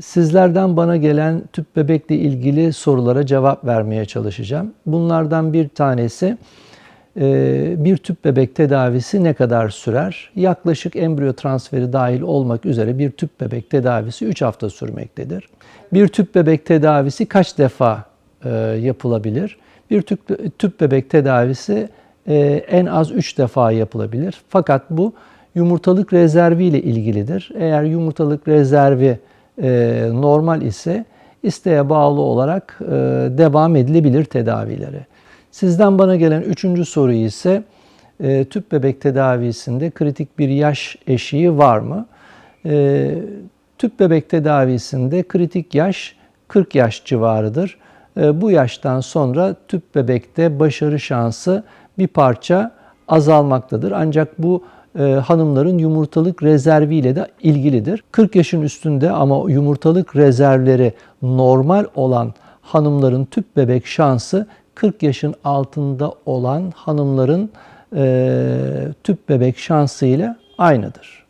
Sizlerden bana gelen tüp bebekle ilgili sorulara cevap vermeye çalışacağım. Bunlardan bir tanesi e, bir tüp bebek tedavisi ne kadar sürer? Yaklaşık embriyo transferi dahil olmak üzere bir tüp bebek tedavisi 3 hafta sürmektedir. Bir tüp bebek tedavisi kaç defa e, yapılabilir? Bir tüp, bebek tedavisi e, en az 3 defa yapılabilir. Fakat bu yumurtalık rezervi ile ilgilidir. Eğer yumurtalık rezervi e, normal ise isteğe bağlı olarak e, devam edilebilir tedavilere. Sizden bana gelen üçüncü soru ise e, tüp bebek tedavisinde kritik bir yaş eşiği var mı? E, tüp bebek tedavisinde kritik yaş 40 yaş civarıdır. E, bu yaştan sonra tüp bebekte başarı şansı bir parça azalmaktadır. Ancak bu e, hanımların yumurtalık rezerviyle de ilgilidir. 40 yaşın üstünde ama yumurtalık rezervleri normal olan hanımların tüp bebek şansı 40 yaşın altında olan hanımların e, tüp bebek şansı ile aynıdır.